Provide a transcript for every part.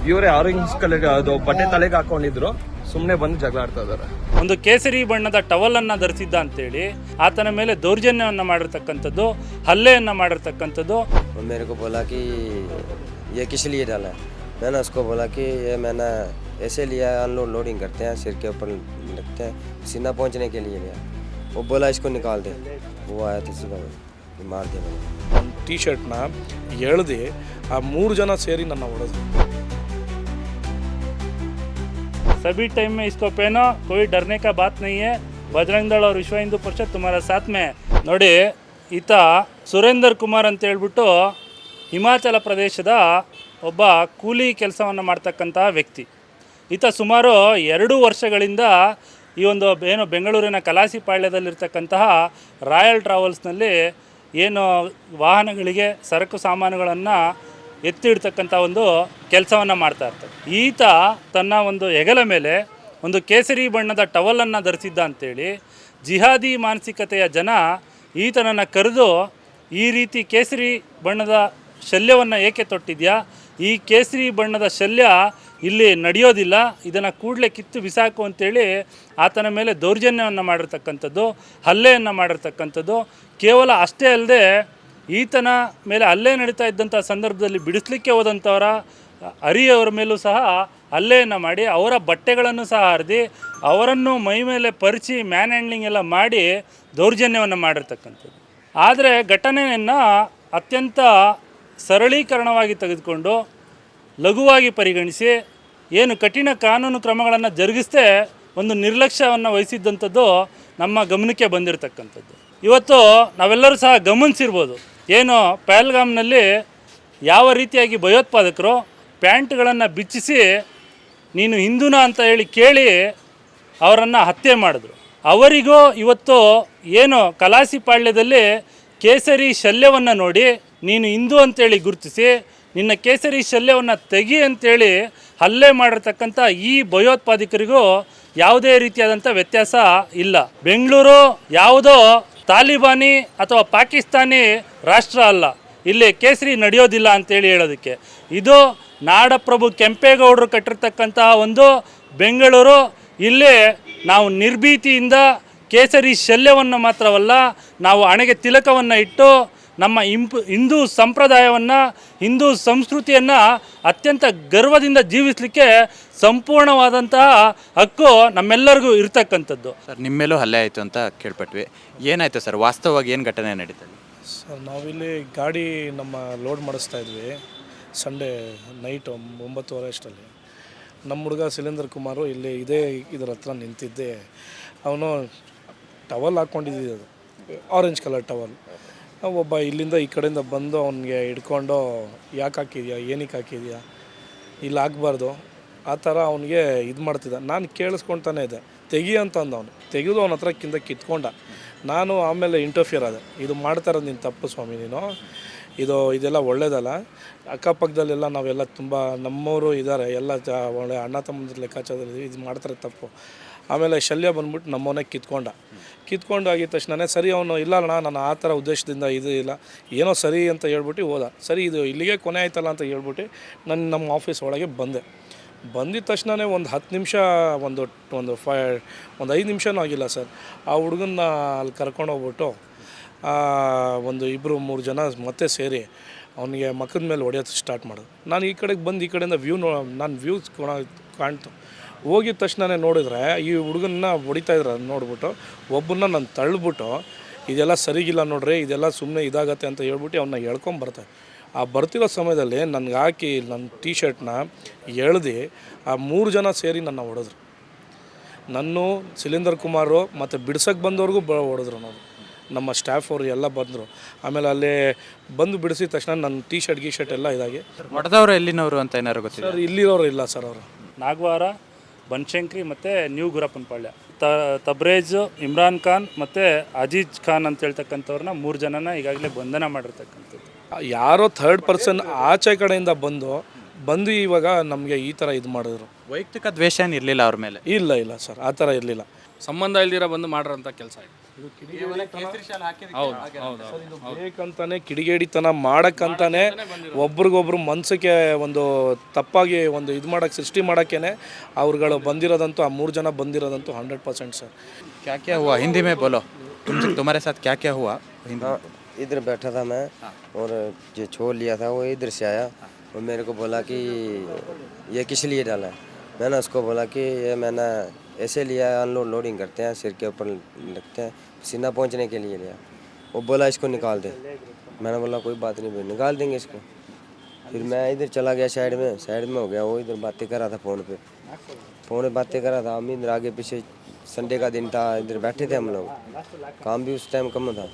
ಇವರೇ orange colour ಅದು ಬಟ್ಟೆ ತಲೆಗೆ ಹಾಕೊಂಡಿದ್ರು ಸುಮ್ಮನೆ ಬಂದು ಜಗಳ ಆಡ್ತಾ ಇದಾರೆ ಒಂದು ಕೇಸರಿ ಬಣ್ಣದ ಟವಲ್ ಅನ್ನ ಧರಿಸಿದ್ದ ಅಂತೇಳಿ ಆತನ ಮೇಲೆ ದೌರ್ಜನ್ಯವನ್ನ ಮಾಡಿರ್ತಕ್ಕಂಥದ್ದು ಹಲ್ಲೆಯನ್ನ ಮಾಡಿರ್ತಕ್ಕಂಥದ್ದು वो मेरे को बोला कि ये किस लिए डाला है मैंने उसको बोला कि ये मैंने ऐसे लिया है अनलोड लोडिंग करते हैं सिर के ऊपर रखते हैं सीना पहुंचने के लिए लिया वो बोला इसको निकाल दे वो आया था सीधा कि मार दिया मैंने ಒಂದು ಟೀ ಶರ್ಟ್ನ ಎಳ್ದು ಆ ಮೂರು ಜನ ಸೇರಿ ನನ್ನ ಹೊಡೆದ್ರು सभी टाइम में इसको पहनो कोई डरने का बात नहीं है बजरंग दल और विश्व हिंदू परिषद तुम्हारा साथ में है. ನೋಡಿ ಈತ ಸುರೇಂದರ್ ಕುಮಾರ್ ಅಂತ ಹೇಳ್ಬಿಟ್ಟು ಹಿಮಾಚಲ ಪ್ರದೇಶದ ಒಬ್ಬ ಕೂಲಿ ಕೆಲಸವನ್ನು ಮಾಡ್ತಕ್ಕಂತಹ ವ್ಯಕ್ತಿ ಈತ ಸುಮಾರು ಎರಡು ವರ್ಷಗಳಿಂದ ಈ ಒಂದು ಏನು ಬೆಂಗಳೂರಿನ ಕಲಾಸಿಪಾಳ್ಯದಲ್ಲಿರ್ತಕ್ಕಂತಹ ರಾಯಲ್ ಟ್ರಾವೆಲ್ಸ್ನಲ್ಲಿ ಏನು ವಾಹನಗಳಿಗೆ ಸರಕು ಸಾಮಾನುಗಳನ್ನು ಎತ್ತಿಡ್ತಕ್ಕಂಥ ಒಂದು ಕೆಲಸವನ್ನು ಮಾಡ್ತಾ ಇರ್ತಾರೆ ಈತ ತನ್ನ ಒಂದು ಹೆಗಲ ಮೇಲೆ ಒಂದು ಕೇಸರಿ ಬಣ್ಣದ ಟವಲನ್ನು ಧರಿಸಿದ್ದ ಅಂತೇಳಿ ಜಿಹಾದಿ ಮಾನಸಿಕತೆಯ ಜನ ಈತನನ್ನು ಕರೆದು ಈ ರೀತಿ ಕೇಸರಿ ಬಣ್ಣದ ಶಲ್ಯವನ್ನು ಏಕೆ ತೊಟ್ಟಿದ್ಯಾ? ಈ ಕೇಸರಿ ಬಣ್ಣದ ಶಲ್ಯ ಇಲ್ಲಿ ನಡೆಯೋದಿಲ್ಲ, ಇದನ್ನು ಕೂಡಲೇ ಕಿತ್ತು ಬಿಸಾಕು ಅಂತೇಳಿ ಆತನ ಮೇಲೆ ದೌರ್ಜನ್ಯವನ್ನು ಮಾಡಿರ್ತಕ್ಕಂಥದ್ದು, ಹಲ್ಲೆಯನ್ನು ಮಾಡಿರ್ತಕ್ಕಂಥದ್ದು, ಕೇವಲ ಅಷ್ಟೇ ಅಲ್ಲದೆ ಈತನ ಮೇಲೆ ಹಲ್ಲೆ ನಡೀತಾ ಇದ್ದಂಥ ಸಂದರ್ಭದಲ್ಲಿ ಬಿಡಿಸ್ಲಿಕ್ಕೆ ಹೋದಂಥವರ ಹರಿಯವರ ಮೇಲೂ ಸಹ ಹಲ್ಲೆಯನ್ನು ಮಾಡಿ ಅವರ ಬಟ್ಟೆಗಳನ್ನು ಸಹ ಹರಿದು ಅವರನ್ನು ಮೈ ಮೇಲೆ ಪರಿಚಿ ಮ್ಯಾನ್ ಹ್ಯಾಂಡ್ಲಿಂಗ್ ಎಲ್ಲ ಮಾಡಿ ದೌರ್ಜನ್ಯವನ್ನು ಮಾಡಿರ್ತಕ್ಕಂಥದ್ದು. ಆದರೆ ಘಟನೆಯನ್ನು ಅತ್ಯಂತ ಸರಳೀಕರಣವಾಗಿ ತೆಗೆದುಕೊಂಡು ಲಘುವಾಗಿ ಪರಿಗಣಿಸಿ ಏನು ಕಠಿಣ ಕಾನೂನು ಕ್ರಮಗಳನ್ನು ಜರುಗಿಸದೆ ಒಂದು ನಿರ್ಲಕ್ಷ್ಯವನ್ನು ವಹಿಸಿದ್ದಂಥದ್ದು ನಮ್ಮ ಗಮನಕ್ಕೆ ಬಂದಿರತಕ್ಕಂಥದ್ದು. ಇವತ್ತು ನಾವೆಲ್ಲರೂ ಸಹ ಗಮನಿಸಿರ್ಬೋದು. ಏನು ಪ್ಯಾಲ್ಗಾಮ್ನಲ್ಲಿ ಯಾವ ರೀತಿಯಾಗಿ ಭಯೋತ್ಪಾದಕರು ಪ್ಯಾಂಟ್ಗಳನ್ನು ಬಿಚ್ಚಿಸಿ ನೀನು ಹಿಂದೂನ ಅಂತ ಹೇಳಿ ಕೇಳಿ ಅವರನ್ನು ಹತ್ಯೆ ಮಾಡಿದ್ರು. ಅವರಿಗೂ ಇವತ್ತು ಏನು ಕಲಾಸಿಪಾಳ್ಯದಲ್ಲಿ ಕೇಸರಿ ಶಲ್ಯವನ್ನು ನೋಡಿ ನೀನು ಹಿಂದೂ ಅಂತೇಳಿ ಗುರುತಿಸಿ, ನಿನ್ನ ಕೇಸರಿ ಶಲ್ಯವನ್ನು ತೆಗಿ ಅಂತೇಳಿ ಹಲ್ಲೆ ಮಾಡಿರ್ತಕ್ಕಂಥ ಈ ಭಯೋತ್ಪಾದಕರಿಗೂ ಯಾವುದೇ ರೀತಿಯಾದಂಥ ವ್ಯತ್ಯಾಸ ಇಲ್ಲ. ಬೆಂಗಳೂರು ಯಾವುದೋ ತಾಲಿಬಾನಿ ಅಥವಾ ಪಾಕಿಸ್ತಾನಿ ರಾಷ್ಟ್ರ ಅಲ್ಲ. ಇಲ್ಲಿ ಕೇಸರಿ ನಡೆಯೋದಿಲ್ಲ ಅಂತೇಳಿ ಹೇಳೋದಕ್ಕೆ. ಇದು ನಾಡಪ್ರಭು ಕೆಂಪೇಗೌಡರು ಕಟ್ಟಿರ್ತಕ್ಕಂತಹ ಒಂದು ಬೆಂಗಳೂರು, ಇಲ್ಲಿ ನಾವು ನಿರ್ಭೀತಿಯಿಂದ ಕೇಸರಿ ಶಲ್ಯವನ್ನು ಮಾತ್ರವಲ್ಲ, ನಾವು ಹಣೆಗೆ ತಿಲಕವನ್ನು ಇಟ್ಟು ನಮ್ಮ ಇಂಪು, ಹಿಂದೂ ಸಂಪ್ರದಾಯವನ್ನು, ಹಿಂದೂ ಸಂಸ್ಕೃತಿಯನ್ನು ಅತ್ಯಂತ ಗರ್ವದಿಂದ ಜೀವಿಸಲಿಕ್ಕೆ ಸಂಪೂರ್ಣವಾದಂತಹ ಹಕ್ಕು ನಮ್ಮೆಲ್ಲರಿಗೂ ಇರ್ತಕ್ಕಂಥದ್ದು. ಸರ್ ನಿಮ್ಮ ಮೇಲೂ ಹಲ್ಲೆ ಆಯಿತು ಅಂತ ಕೇಳ್ಪಟ್ವಿ. ಏನಾಯಿತು ಸರ್, ವಾಸ್ತವವಾಗಿ ಏನು ಘಟನೆ ನಡೀತದೆ? ಸರ್, ನಾವಿಲ್ಲಿ ಗಾಡಿ ನಮ್ಮ ಲೋಡ್ ಮಾಡಿಸ್ತಾ ಇದ್ವಿ ಸಂಡೇ ನೈಟ್ ಒಂಬತ್ತುವರೆ ಅಷ್ಟರಲ್ಲಿ. ನಮ್ಮ ಹುಡುಗ ಸಿಲಿಂದರ್ ಕುಮಾರು ಇಲ್ಲಿ ಇದೇ ಇದ್ರ ಹತ್ರ ನಿಂತಿದ್ದೆ. ಅವನು ಟವಲ್ ಹಾಕ್ಕೊಂಡಿದ್ದ ಅದು ಆರೆಂಜ್ ಕಲರ್ ಟವಲ್. ಒಬ್ಬ ಇಲ್ಲಿಂದ ಈ ಕಡೆಯಿಂದ ಬಂದು ಅವನಿಗೆ ಹಿಡ್ಕೊಂಡು, ಯಾಕೆ ಹಾಕಿದ್ಯಾ? ಏನಕ್ಕೆ ಹಾಕಿದ್ಯಾ? ಇಲ್ಲಿ ಹಾಕ್ಬಾರ್ದು. ಆ ಥರ ಅವನಿಗೆ ಇದು ಮಾಡ್ತಿದ್ದ ನಾನು ಕೇಳಿಸ್ಕೊಳ್ತಾನೆ ಇದ್ದೆ. ತೆಗಿ ಅಂತ ಅಂದ ಅವನು ತೆಗೆದು ಅವನ ಹತ್ರ ಕಿಂದ ಕಿತ್ಕೊಂಡ. ನಾನು ಆಮೇಲೆ ಇಂಟರ್ಫಿಯರ್ ಆದೆ. ಇದು ಮಾಡ್ತಾರ ನೀನು ತಪ್ಪು ಸ್ವಾಮಿ ನೀನು. ಇದು, ಇದೆಲ್ಲ ಒಳ್ಳೇದಲ್ಲ. ಅಕ್ಕಪಕ್ಕದಲ್ಲೆಲ್ಲ ನಾವೆಲ್ಲ ತುಂಬ ನಮ್ಮವರು ಇದ್ದಾರೆ ಎಲ್ಲ ಜ, ಒಳ್ಳೆ ಅಣ್ಣ ತಮ್ಮಂದ್ರ ಲೆಕ್ಕಾಚಾರದಲ್ಲಿ ಇದು ಮಾಡ್ತಾರೆ ತಪ್ಪು. ಆಮೇಲೆ ಶಲ್ಯ ಬಂದ್ಬಿಟ್ಟು ನಮ್ಮವನೇ ಕಿತ್ಕೊಂಡ. ಕಿತ್ಕೊಂಡು ಆಗಿದ ತಕ್ಷಣನೇ, ಸರಿ ಅವನು, ಇಲ್ಲ ಅಣ್ಣ, ನಾನು ಆ ಥರ ಉದ್ದೇಶದಿಂದ ಇದು ಇಲ್ಲ. ಏನೋ ಸರಿ ಅಂತ ಹೇಳ್ಬಿಟ್ಟು ಹೋದ. ಸರಿ, ಇದು ಇಲ್ಲಿಗೆ ಕೊನೆ ಆಯ್ತಲ್ಲ ಅಂತ ಹೇಳ್ಬಿಟ್ಟು ನಾನು, ನಮ್ಮ ಆಫೀಸ್ ಒಳಗೆ ಬಂದೆ. ಬಂದಿದ ತಕ್ಷಣವೇ ಒಂದು ಹತ್ತು ನಿಮಿಷ, ಒಂದು ಒಂದು ಫೈ, ಒಂದು ಐದು ನಿಮಿಷನೂ ಆಗಿಲ್ಲ ಸರ್. ಆ ಹುಡುಗನ್ನ ಅಲ್ಲಿ ಕರ್ಕೊಂಡು ಹೋಗ್ಬಿಟ್ಟು ಒಂದು ಇಬ್ಬರು ಮೂರು ಜನ ಮತ್ತೆ ಸೇರಿ ಅವನಿಗೆ ಮಕ್ಕದ ಮೇಲೆ ಹೊಡೆಯೋದು ಸ್ಟಾರ್ಟ್ ಮಾಡೋದು. ನಾನು ಈ ಕಡೆಗೆ ಬಂದು ಈ ಕಡೆಯಿಂದ ವ್ಯೂ ನೋ, ನಾನು ವ್ಯೂ ಕಾಣ್ತು. ಹೋಗಿದ ತಕ್ಷಣನೇ ನೋಡಿದ್ರೆ ಈ ಹುಡುಗನ್ನ ಹೊಡಿತಾ ಇದ್ರು ಅದ್ ನೋಡ್ಬಿಟ್ಟು, ಒಬ್ಬನ್ನ ನಾನು ತಳ್ಳಿಬಿಟ್ಟು ಇದೆಲ್ಲ ಸರಿಗಿಲ್ಲ ನೋಡ್ರಿ, ಇದೆಲ್ಲ ಸುಮ್ಮನೆ ಇದಾಗತ್ತೆ ಅಂತ ಹೇಳ್ಬಿಟ್ಟು ಅವನ್ನ ಎಳ್ಕೊಂಬರ್ತಾರೆ ಆ ಬರ್ತಿರೋ ಸಮಯದಲ್ಲಿ ನನಗೆ ಹಾಕಿ ನನ್ನ ಟೀ ಶರ್ಟ್ನ ಎಳ್ದು ಆ ಮೂರು ಜನ ಸೇರಿ ನನ್ನ ಹೊಡೆದ್ರು. ನನ್ನ ಸಿಲಿಂದರ್ ಕುಮಾರು ಮತ್ತು ಬಿಡ್ಸಕ್ಕೆ ಬಂದವ್ರಿಗೂ ಬ ಹೊಡೆದ್ರು ನಾವು ನಮ್ಮ ಸ್ಟಾಫ್ ಅವರು ಎಲ್ಲ ಬಂದರು. ಆಮೇಲೆ ಅಲ್ಲಿ ಬಂದು ಬಿಡಿಸಿದ ತಕ್ಷಣ ನನ್ನ ಟೀ ಶರ್ಟ್ ಗೀ ಶರ್ಟ್ ಎಲ್ಲ ಇದಾಗಿ. ಹೊಡೆದವರು ಎಲ್ಲಿನವರು ಅಂತ ಏನಾರು ಗೊತ್ತಿಲ್ಲ? ಸರ್ ಇಲ್ಲಿರೋರು ಇಲ್ಲ ಸರ್ ಅವರು. ನಾಗವಾರ ಬನಶಂಕರಿ ಮತ್ತು ನ್ಯೂ ಗುರಪ್ಪನಪಾಳ್ಯ ತ ತಬ್ರೇಜ್ ಇಮ್ರಾನ್ ಖಾನ್ ಮತ್ತು ಅಜೀಜ್ ಖಾನ್ ಅಂತ ಹೇಳ್ತಕ್ಕಂಥವ್ರನ್ನ ಮೂರು ಜನನ ಈಗಾಗಲೇ ಬಂಧನ ಮಾಡಿರ್ತಕ್ಕಂಥದ್ದು. ಯಾರೋ ಥರ್ಡ್ ಪರ್ಸನ್ ಆಚೆ ಕಡೆಯಿಂದ ಬಂದು ಬಂದು ಇವಾಗ ನಮಗೆ ಈ ಥರ ಇದು ಮಾಡಿದ್ರು. ವೈಯಕ್ತಿಕ ದ್ವೇಷ ಏನು ಇರಲಿಲ್ಲ ಅವ್ರ ಮೇಲೆ? ಇಲ್ಲ ಇಲ್ಲ ಸರ್ ಆ ಥರ ಇರಲಿಲ್ಲ. ಸಂಬಂಧ ಇಲ್ದಿರ ಬಂದು ಮಾಡಿರೋಂಥ ಕೆಲಸ ಇದು ಬೇಕಂತಾನೆ ಕಿಡಿಗೇಡಿತನ ಮಾಡಕ್ಕಂತಾನೆ ಒಬ್ರಿಗೊಬ್ರು ಮನ್ಸಕ್ಕೆ ಒಂದು ತಪ್ಪಾಗಿ ಒಂದು ಇದು ಮಾಡಕ್ಕೆ ಸೃಷ್ಟಿ ಮಾಡೋಕ್ಕೇನೆ ಅವ್ರುಗಳು ಬಂದಿರೋದಂತೂ ಆ ಮೂರು ಜನ ಬಂದಿರೋದಂತೂ ಹಂಡ್ರೆಡ್ ಪರ್ಸೆಂಟ್ ಸರ್ ಕ್ಯಾಕೆ ಹೂವು? ಹಿಂದಿ ಮೇ ಬೋಲೋ. ತುಮಾರೇ ಸಾತ್ ಕ್ಯಾಕೆ ಹೂವು? ಹಿಂದಿ इधर बैठा था मैं और जो छोड़ लिया था वो इधर से आया। और मेरे को बोला कि ये किस लिए डाला है? मैंने उसको बोला कि ये मैंने ऐसे लिया है अनलोड लोडिंग करते हैं सिर के ऊपर रखते हैं सीना पहुँचने के लिए लिया। वो बोला इसको निकाल दे। मैंने बोला कोई बात नहीं भाई निकाल देंगे इसको। फिर मैं इधर चला गया साइड में साइड में हो गया वो इधर बातें कर रहा था फ़ोन पे। फ़ोन पे बातें कर रहा था हम इधर आगे पीछे संडे का दिन था, इधर बैठे थे हम लोग। काम भी उस टाइम कम था।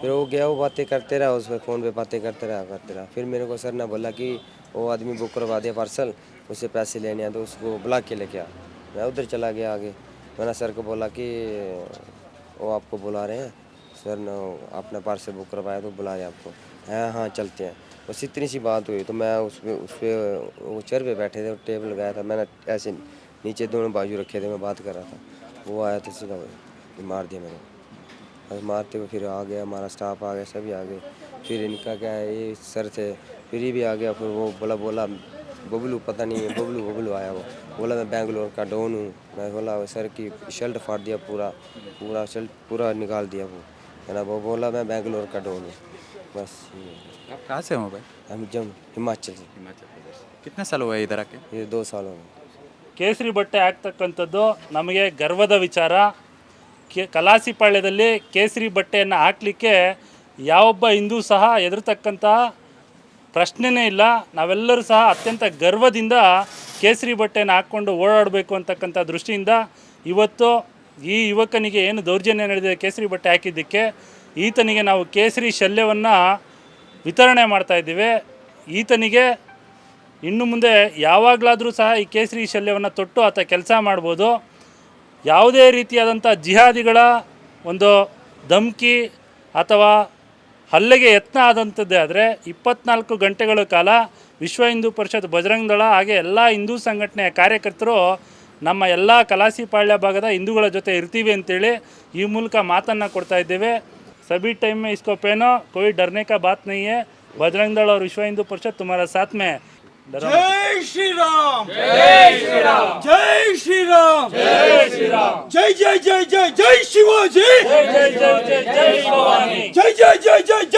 फिर वो गया, वो बातें करते रहा उस पर फ़ोन पे बातें करते रहा करते रहा। फिर मेरे को सर ने बोला कि वो आदमी बुक करवा दिया पार्सल उसे पैसे लेने हैं तो उसको बुला के लेके आ। मैं उधर चला गया आगे। मैंने सर को बोला कि वो आपको बुला रहे हैं। सर ने अपना पार्सल बुक करवाया तो बुला रहे आपको। हाँ हाँ चलते हैं। बस इतनी सी बात हुई तो मैं उस पर उस पर वो चेयर पे बैठे थे टेबल लगाया था। मैंने ऐसे नीचे दोनों बाजू रखे थे, मैं बात कर रहा था। वो आया तो सीधा मार दिया मेरे को बस मारते हुए फिर आ गया हमारा स्टाफ आ गया सभी आ गए। फिर इनका क्या है ये सर थे फिर ये भी आ गया फिर वो बोला बोला बबलू पता नहीं है बबलू बबलू आया वो। बोला मैं बेंगलोर का डोन हूँ। मैं बोला वो सर की शर्ट फाड़ दिया पूरा पूरा शर्ट पूरा निकाल दिया वो। है ना वो बोला मैं बेंगलोर का डोन हूँ। बस आप कहाँ से हो भाई हम जम हिमाचल से। हिमाचल प्रदेश कितने साल हुए इधर आके? ये दो साल हो गए। ಕೇಸರಿ ಬಟ್ಟೆ ಹಾಕ್ತಕ್ಕಂಥದ್ದು ನಮಗೆ ಗರ್ವದ ವಿಚಾರ. ಕಲಾಸಿಪಾಳ್ಯದಲ್ಲಿ ಕೇಸರಿ ಬಟ್ಟೆಯನ್ನು ಹಾಕಲಿಕ್ಕೆ ಯಾವೊಬ್ಬ ಹಿಂದೂ ಸಹ ಎದುರ್ತಕ್ಕಂತಹ ಪ್ರಶ್ನೆನೇ ಇಲ್ಲ. ನಾವೆಲ್ಲರೂ ಸಹ ಅತ್ಯಂತ ಗರ್ವದಿಂದ ಕೇಸರಿ ಬಟ್ಟೆಯನ್ನು ಹಾಕ್ಕೊಂಡು ಓಡಾಡಬೇಕು ಅಂತಕ್ಕಂಥ ದೃಷ್ಟಿಯಿಂದ ಇವತ್ತು ಈ ಯುವಕನಿಗೆ ಏನು ದೌರ್ಜನ್ಯ ನಡೆದಿದೆ ಕೇಸರಿ ಬಟ್ಟೆ ಹಾಕಿದ್ದಕ್ಕೆ, ಈತನಿಗೆ ನಾವು ಕೇಸರಿ ಶಲ್ಯವನ್ನು ವಿತರಣೆ ಮಾಡ್ತಾಯಿದ್ದೀವಿ ಈತನಿಗೆ ಇನ್ನು ಮುಂದೆ ಯಾವಾಗಲಾದರೂ ಸಹ ಈ ಕೇಸರಿ ಶಲ್ಯವನ್ನು ತೊಟ್ಟು ಆತ ಕೆಲಸ ಮಾಡ್ಬೋದು ಯಾವುದೇ ರೀತಿಯಾದಂಥ ಜಿಹಾದಿಗಳ ಒಂದು ಧಮ್ಕಿ ಅಥವಾ ಹಲ್ಲೆಗೆ ಯತ್ನ ಆದಂಥದ್ದೇ ಆದರೆ ಇಪ್ಪತ್ನಾಲ್ಕು ಗಂಟೆಗಳ ಕಾಲ ವಿಶ್ವ ಹಿಂದೂ ಪರಿಷತ್ ಬಜರಂಗ ದಳ ಹಾಗೆ ಎಲ್ಲ ಹಿಂದೂ ಸಂಘಟನೆಯ ಕಾರ್ಯಕರ್ತರು ನಮ್ಮ ಎಲ್ಲ ಕಲಾಸಿಪಾಳ್ಯ ಭಾಗದ ಹಿಂದೂಗಳ ಜೊತೆ ಇರ್ತೀವಿ ಅಂತೇಳಿ ಈ ಮೂಲಕ ಮಾತನ್ನು ಕೊಡ್ತಾ ಇದ್ದೇವೆ सभी टाइम में इसको पहनो कोई डरने का बात नहीं है बजरंग दल और विश्व हिंदू परिषद तुम्हारा साथ में है జై శ్రీరామ్ జై శ్రీరామ్ జై శ్రీరామ్ జై శ్రీరామ్ జై జై జై జై జై శివాజీ జై జై జై జై జై జై జై